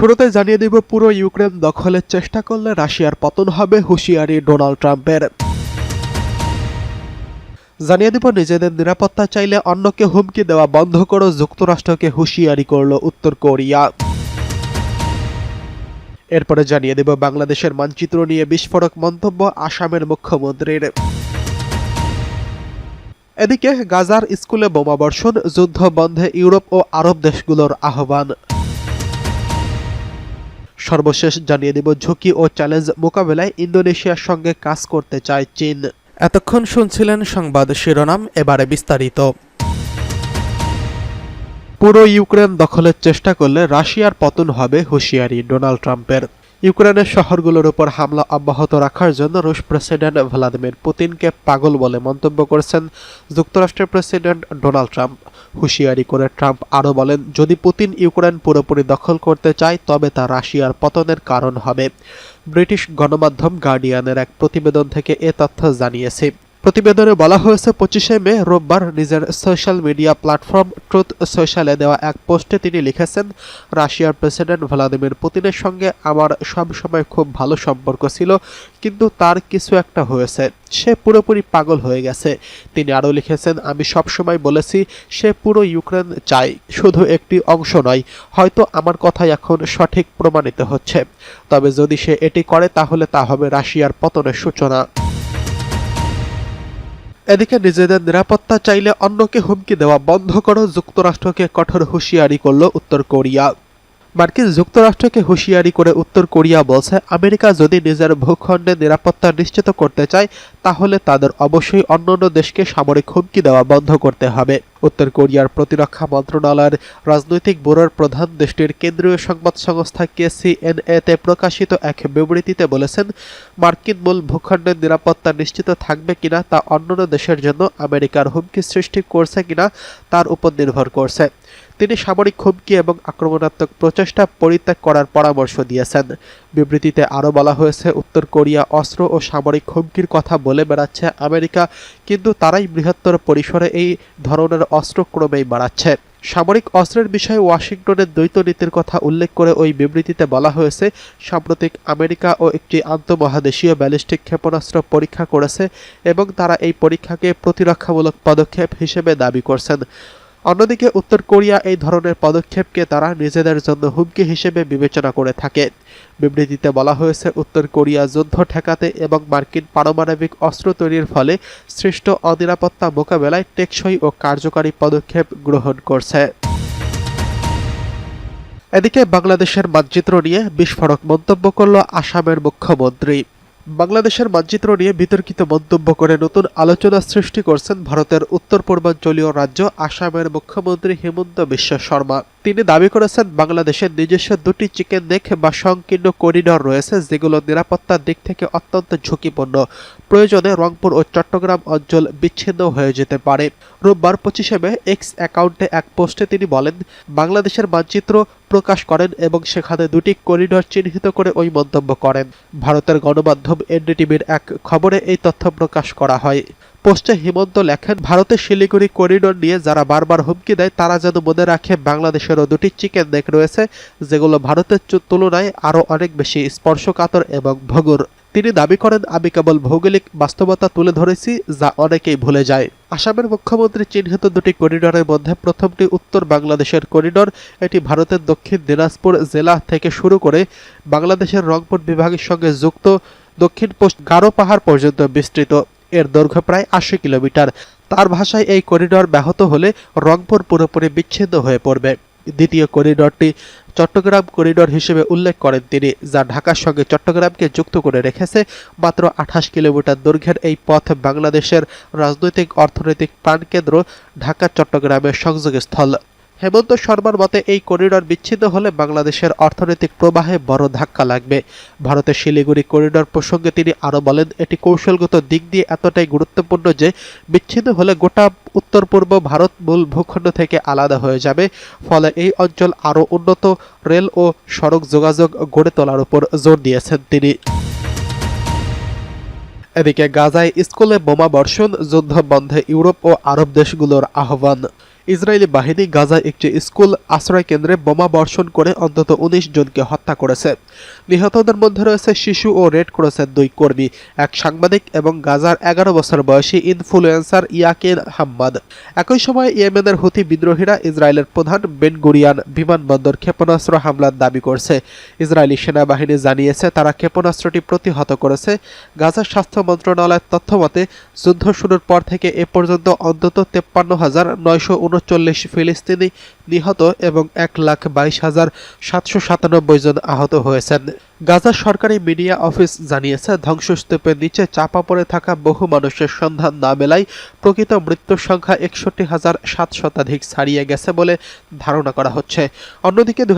শুরুতে জানিয়ে দেব, পুরো ইউক্রেন দখলের চেষ্টা করলে রাশিয়ার পতন হবে হুঁশিয়ারি ডোনাল্ড ট্রাম্পের। জানিয়ে দিব, নিজেদের নিরাপত্তা চাইলে অন্যকে হুমকি দেওয়া বন্ধ করো যুক্তরাষ্ট্রকে হুঁশিয়ারি করল উত্তর কোরিয়া। এরপরে জানিয়ে দেব, বাংলাদেশের মানচিত্র নিয়ে বিস্ফোরক মন্তব্য আসামের মুখ্যমন্ত্রীর। এদিকে গাজার স্কুলে বোমাবর্ষণ, যুদ্ধ বন্ধে ইউরোপ ও আরব দেশগুলোর আহ্বান। সর্বশেষ জানিয়ে দেব ঝুঁকি ও চ্যালেঞ্জ মোকাবেলায় ইন্দোনেশিয়ার সঙ্গে কাজ করতে চায় চীন। এতক্ষণ শুনছিলেন সংবাদ শিরোনাম এবারে বিস্তারিত। পুরো ইউক্রেন দখলের চেষ্টা করলে রাশিয়ার পতন হবে হুঁশিয়ারি ডোনাল্ড ট্রাম্পের। ইউক্রেনের শহরগুলোর উপর হামলা অব্যাহত রাখার জন্য রুশ প্রেসিডেন্ট ভ্লাদিমির পুতিনকে পাগল বলে মন্তব্য করেছেন যুক্তরাষ্ট্রের প্রেসিডেন্ট ডোনাল্ড ট্রাম্প। হুঁশিয়ারি করে ট্রাম্প আরও বলেন, যদি পুতিন ইউক্রেন পুরোপুরি দখল করতে চায়, তবে তা রাশিয়ার পতনের কারণ হবে। ব্রিটিশ গণমাধ্যম গার্ডিয়ানের এক প্রতিবেদন থেকে এ তথ্য জানিয়েছে। প্রতিবেদনে বলা হয়েছে, পঁচিশে মে, রোববার নিজের সোশ্যাল মিডিয়া প্ল্যাটফর্ম ট্রুথ সোশ্যালে দেওয়া এক পোস্টে তিনি লিখেছেন, রাশিয়ার প্রেসিডেন্ট ভ্লাদিমির পুতিনের সঙ্গে আমার সবসময় খুব ভালো সম্পর্ক ছিল, কিন্তু তার কিছু একটা হয়েছে। সে পুরোপুরি পাগল হয়ে গেছে। তিনি আরও লিখেছেন, আমি সবসময় বলেছি, সে পুরো ইউক্রেন চাই, শুধু একটি অংশ নয়, হয়তো আমার কথাই এখন সঠিক প্রমাণিত হচ্ছে। তবে যদি সে এটি করে, তাহলে তা হবে রাশিয়ার পতনের সূচনা। এদিকে নিজেদের নিরাপত্তা চাইলে অন্যকে হুমকি দেওয়া বন্ধ করো যুক্তরাষ্ট্রকে কঠোর হুঁশিয়ারি করল উত্তর কোরিয়া। মার্কিন যুক্তরাষ্ট্রকে হুঁশিয়ারি করে উত্তর কোরিয়া বলছে, আমেরিকা যদি নিজের ভূখণ্ডে নিরাপত্তা নিশ্চিত করতে চায়, তাহলে তাদের অবশ্যই অন্যান্য দেশকে সামরিক হুমকি দেওয়া বন্ধ করতে হবে। উত্তর কোরিয়ার প্রতিরক্ষা মন্ত্রণালয়ের রাজনৈতিক ব্যুরোর প্রধান দেশটির কেন্দ্রীয় সংবাদ সংস্থা কেসিএনএতে প্রকাশিত এক বিবৃতিতে বলেছেন, মার্কিন মূল ভূখণ্ডের নিরাপত্তা নিশ্চিত থাকবে কিনা তা অন্যান্য দেশের জন্য আমেরিকার হুমকি সৃষ্টি করছে কিনা তার উপর নির্ভর করছে। তিনি সামরিক হুমকি এবং আক্রমণাত্মক প্রচেষ্টা পরিত্যাগ করার পরামর্শ দিয়েছেন। বিবৃতিতে আরও বলা হয়েছে, উত্তর কোরিয়া অস্ত্র ও সামরিক হুমকির কথা বলে বেড়াচ্ছে আমেরিকা, কিন্তু তারাই বৃহত্তর পরিসরে এই ধরনের অস্ত্র ক্রমেই বাড়াচ্ছে। সামরিক অস্ত্রের বিষয়ে ওয়াশিংটনের দ্বৈত নীতির কথা উল্লেখ করে ওই বিবৃতিতে বলা হয়েছে, সাম্প্রতিক আমেরিকা ও একটি আন্তঃমহাদেশীয় ব্যালিস্টিক ক্ষেপণাস্ত্র পরীক্ষা করেছে এবং তারা এই পরীক্ষাকে প্রতিরক্ষামূলক পদক্ষেপ হিসেবে দাবি করছেন। অন্যদিকে উত্তর কোরিয়া এই ধরনের পদক্ষেপকে তারা নিজেদের জন্য হুমকি হিসেবে বিবেচনা করে থাকে। বিবৃতিতে বলা হয়েছে, উত্তর কোরিয়া যুদ্ধ ঠেকাতে এবং মার্কিন পারমাণবিক অস্ত্র তৈরির ফলে সৃষ্ট অনিরাপত্তা মোকাবেলায় টেকসই ও কার্যকারী পদক্ষেপ গ্রহণ করছে। এদিকে বাংলাদেশের মানচিত্র নিয়ে বিস্ফোরক মন্তব্য করল আসামের মুখ্যমন্ত্রী। বাংলাদেশের মানচিত্র নিয়ে বিতর্কিত মন্তব্য করে নতুন আলোচনা সৃষ্টি করছেন ভারতের উত্তর পূর্বাঞ্চলীয় রাজ্য আসামের মুখ্যমন্ত্রী হেমন্ত বিশ্ব শর্মা। তিনি দাবি করেছেন, বাংলাদেশের নিজস্ব দুটি চিকেন নেক বা সংকীর্ণ করিডর রয়েছে, যেগুলো নিরাপত্তার দিক থেকে অত্যন্ত ঝুঁকিপূর্ণ। প্রয়োজনে রংপুর ও চট্টগ্রাম অঞ্চল বিচ্ছিন্ন হয়ে যেতে পারে। রোববার পঁচিশে মে এক্স অ্যাকাউন্টে এক পোস্টে তিনি বলেন, বাংলাদেশের মানচিত্র প্রকাশ করেন এবং সেখানে দুটি করিডর চিহ্নিত করে ওই মন্তব্য করেন। ভারতের গণমাধ্যম এনডিটিভির এক খবরে এই তথ্য প্রকাশ করা হয়। পোস্টে হিমন্ত লেখেন ভারতের শিলিগুড়ি করিডোর নিয়ে যারা বারবার হুমকি দেয়, তারা যেন মনে রাখে বাংলাদেশেরও দুটি চিকেন নেক রয়েছে, যেগুলো ভারতের তুলনায় আরও অনেক বেশি স্পর্শকাতর এবং ভগুর তিনি দাবি করেন, আমি কেবল ভৌগোলিক বাস্তবতা তুলে ধরেছি, যা অনেকেই ভুলে যায়। আসামের মুখ্যমন্ত্রী চিহ্নিত দুটি করিডোরের মধ্যে প্রথমটি উত্তর বাংলাদেশের করিডোর, এটি ভারতের দক্ষিণ দিনাজপুর জেলা থেকে শুরু করে বাংলাদেশের রংপুর বিভাগের সঙ্গে যুক্ত দক্ষিণ পশ্চিম গারো পাহাড় পর্যন্ত বিস্তৃত। এর দৈর্ঘ্য প্রায় আশি কিলোমিটার। তার ভাষায় এই করিডর ব্যাহত হলে রংপুর পুরোপুরি বিচ্ছিন্ন হয়ে পড়বে। দ্বিতীয় করিডরটি চট্টগ্রাম করিডর হিসেবে উল্লেখ করেন তিনি, যা ঢাকার সঙ্গে চট্টগ্রামকে যুক্ত করে রেখেছে মাত্র আঠাশ কিলোমিটার দৈর্ঘ্যের এই পথ বাংলাদেশের রাজনৈতিক, অর্থনৈতিক প্রাণকেন্দ্র ঢাকা চট্টগ্রামের সংযোগস্থল। হেমন্ত শর্মার মতে এই করিডর বিচ্ছিন্ন হলে বাংলাদেশের অর্থনৈতিক প্রবাহে বড় ধাক্কা লাগবে। ভারতের শিলিগুড়ি করিডর প্রসঙ্গে তিনি আরও বলেন, এটি কৌশলগত দিক দিয়ে এতটাই গুরুত্বপূর্ণ যে বিচ্ছিন্ন হলে গোটা উত্তর পূর্ব ভারত মূল ভূখণ্ড থেকে আলাদা হয়ে যাবে। ফলে এই অঞ্চল আরও উন্নত, রেল ও সড়ক যোগাযোগ গড়ে তোলার উপর জোর দিয়েছেন তিনি। এদিকে গাজায় স্কুলে বোমা বর্ষণ, যুদ্ধ বন্ধে ইউরোপ ও আরব দেশগুলোর আহ্বান। ইসরায়েলি বাহিনী গাজায় একটি স্কুল আশ্রয় কেন্দ্রে বোমা বর্ষণ করে অন্তত উনিশ জনকে হত্যা করেছে। নিহতদের মধ্যে রয়েছে শিশু ও রেড ক্রসের দুই কর্মী, এক সাংবাদিক এবং গাজার এগারো বছর বয়সী ইনফ্লুয়েন্সার ইয়াকিন হাম্মাদ। একই সময় ইয়েমেনের হুতি বিদ্রোহীরা ইসরায়েলের প্রধান বেনগুরিয়ান বিমানবন্দর ক্ষেপণাস্ত্র হামলার দাবি করছে। ইসরায়েলি সেনাবাহিনী জানিয়েছে, তারা ক্ষেপণাস্ত্রটি প্রতিহত করেছে। গাজার স্বাস্থ্য মন্ত্রণালয়ের তথ্য মতে যুদ্ধ শুরুর পর থেকে এ পর্যন্ত অন্তত তেপ্পান্ন হাজার নয়শো উনচল্লিশ ফিলিস্তিনি নিহত এবং এক লাখ বাইশ হাজার সাতশো সাতানব্বই জন আহত হয়েছেন। গাজার সরকারি মিডিয়া অফিস জানিয়েছে, ধ্বংসস্তূপের নিচে চাপা পড়ে থাকা বহু মানুষের সন্ধান না মেলায় প্রকৃত মৃত্যুর সংখ্যা একষট্টি হাজার সাত শতাধিক ছাড়িয়ে গেছে বলে ধারণা করা হচ্ছে। অন্যদিকে দু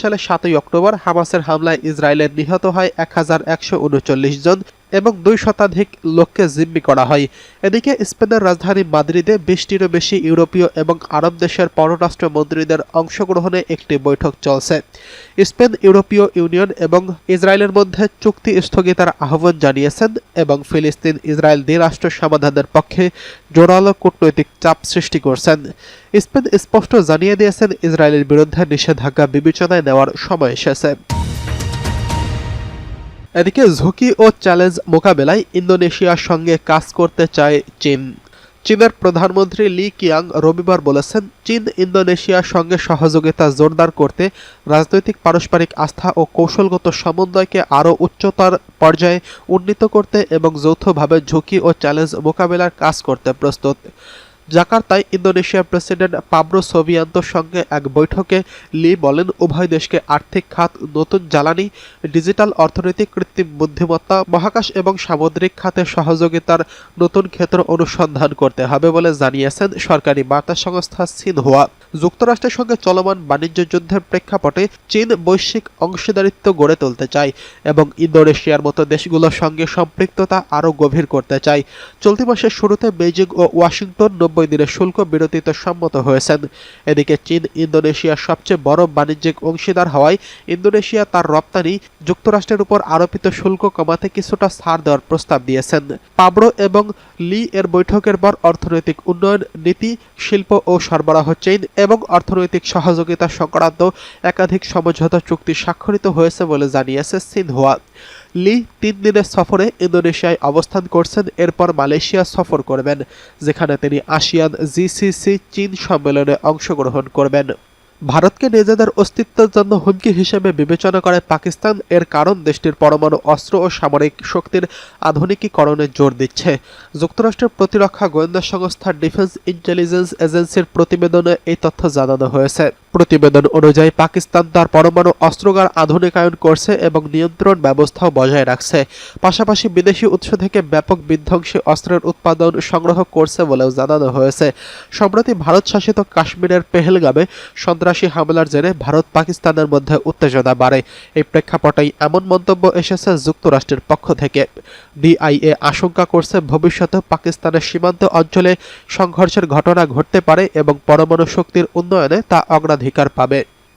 সালে সাতই অক্টোবর হামাসের হামলায় ইসরায়েলের নিহত হয় এক হাজার একশো উনচল্লিশ জন। এবং দুই শতাধিক লোককে জিম্মি করা হয়। এদিকে স্পেনের রাজধানী মাদ্রিদে বিশটিরও বেশি ইউরোপীয় এবং আরব দেশের পররাষ্ট্রমন্ত্রীদের অংশগ্রহণে একটি বৈঠক চলছে। স্পেন ইউরোপীয় ইউনিয়ন এবং ইসরায়েলের মধ্যে চুক্তি স্থগিতার আহ্বান জানিয়েছেন এবং ফিলিস্তিন ইসরায়েল দ্বিরাষ্ট্র সমাধানের পক্ষে জোরালো কূটনৈতিক চাপ সৃষ্টি করছেন। স্পেন স্পষ্ট জানিয়ে দিয়েছেন, ইসরায়েলের বিরুদ্ধে নিষেধাজ্ঞা বিবেচনায় নেওয়ার সময় এসেছে। এদিকে ঝুঁকি ও চ্যালেঞ্জ মোকাবেলায় ইন্দোনেশিয়ার সঙ্গে কাজ করতে চায় চীন। চীনের প্রধানমন্ত্রী লি কিয়াং রবিবার বলেছেন, চীন ইন্দোনেশিয়ার সঙ্গে সহযোগিতা জোরদার করতে রাজনৈতিক, পারস্পরিক আস্থা ও কৌশলগত সমন্বয়কে আরও উচ্চতর পর্যায়ে উন্নীত করতে এবং যৌথভাবে ঝুঁকি ও চ্যালেঞ্জ মোকাবেলার কাজ করতে প্রস্তুত। জাকার্তায় ইন্দোনেশিয়ার প্রেসিডেন্ট পাবরো সোভিয়ান্তোর সঙ্গে এক বৈঠকে লি বলেন, উভয় দেশকে আর্থিক খাত, নতুন জ্বালানি, ডিজিটাল অর্থনীতি কৃত্রিম বুদ্ধিমত্তা, মহাকাশ এবং সামুদ্রিক খাতে সহযোগিতার নতুন ক্ষেত্র অনুসন্ধান করতে হবে বলে জানিয়েছেন সরকারি বার্তা সংস্থা সিনহুয়া। যুক্তরাষ্ট্রের সঙ্গে চলমান বাণিজ্য যুদ্ধের প্রেক্ষাপটে চীন বৈশ্বিক অংশীদারিত্ব গড়ে তুলতে চায় এবং ইন্দোনেশিয়ার মতো দেশগুলোর সঙ্গে সম্পৃক্ততা আরও গভীর করতে চায়। চলতি মাসের শুরুতে বেইজিং ও ওয়াশিংটন নব্বই দিনের শুল্ক বিরতিতে সম্মত হয়েছেন। এদিকে চীন ইন্দোনেশিয়ার সবচেয়ে বড় বাণিজ্যিক অংশীদার হওয়ায় ইন্দোনেশিয়া তার রপ্তানি যুক্তরাষ্ট্রের উপর আরোপিত শুল্ক কমাতে কিছুটা ছাড় দেওয়ার প্রস্তাব দিয়েছেন। পাবড়ো এবং লি এর বৈঠকের পর অর্থনৈতিক উন্নয়ন, নীতি, শিল্প ও সরবরাহ চেইন এবং অর্থনৈতিক সহযোগিতা সংক্রান্ত একাধিক সমঝোতা চুক্তি স্বাক্ষরিত হয়েছে বলে জানিয়েছে সিনহুয়া। লি তিন দিনের সফরে ইন্দোনেশিয়ায় অবস্থান করছেন, এরপর মালয়েশিয়া সফর করবেন, যেখানে তিনি আসিয়ান জিসিসি চীন সম্মেলনে অংশগ্রহণ করবেন। ভারতকে নিজেদের অস্তিত্বের জন্য হুমকি হিসেবে বিবেচনা করে পাকিস্তান এর কারণ দেশটির পরমাণু অস্ত্র ও সামরিক শক্তির আধুনিকীকরণে জোর দিচ্ছে। যুক্তরাষ্ট্রের প্রতিরক্ষা গোয়েন্দা সংস্থা ডিফেন্স ইন্টেলিজেন্স এজেন্সির প্রতিবেদনে এই তথ্য জানানো হয়েছে। প্রতিবেদন অনুযায়ী পাকিস্তান তার পরমাণু অস্ত্রাগার আধুনিকায়ন করছে এবং নিয়ন্ত্রণ ব্যবস্থাও বজায় রাখছে। পাশাপাশি বিদেশি উৎস থেকে ব্যাপক বিধ্বংসী অস্ত্রের উৎপাদন সংগ্রহ করছে বলেও জানানো হয়েছে। সম্প্রতি ভারত শাসিত কাশ্মীরের পেহেলগামে সন্ত্রাসী হামলার জেরে ভারত পাকিস্তানের মধ্যে উত্তেজনা বাড়ে। এই প্রেক্ষাপটেই এমন মন্তব্য এসেছে যুক্তরাষ্ট্রের পক্ষ থেকে। ডিআইএ আশঙ্কা করছে ভবিষ্যতে পাকিস্তানের সীমান্ত অঞ্চলে সংঘর্ষের ঘটনা ঘটতে পারে এবং পরমাণু শক্তির উন্নয়নে তা অগ্রাধিকার পাবে।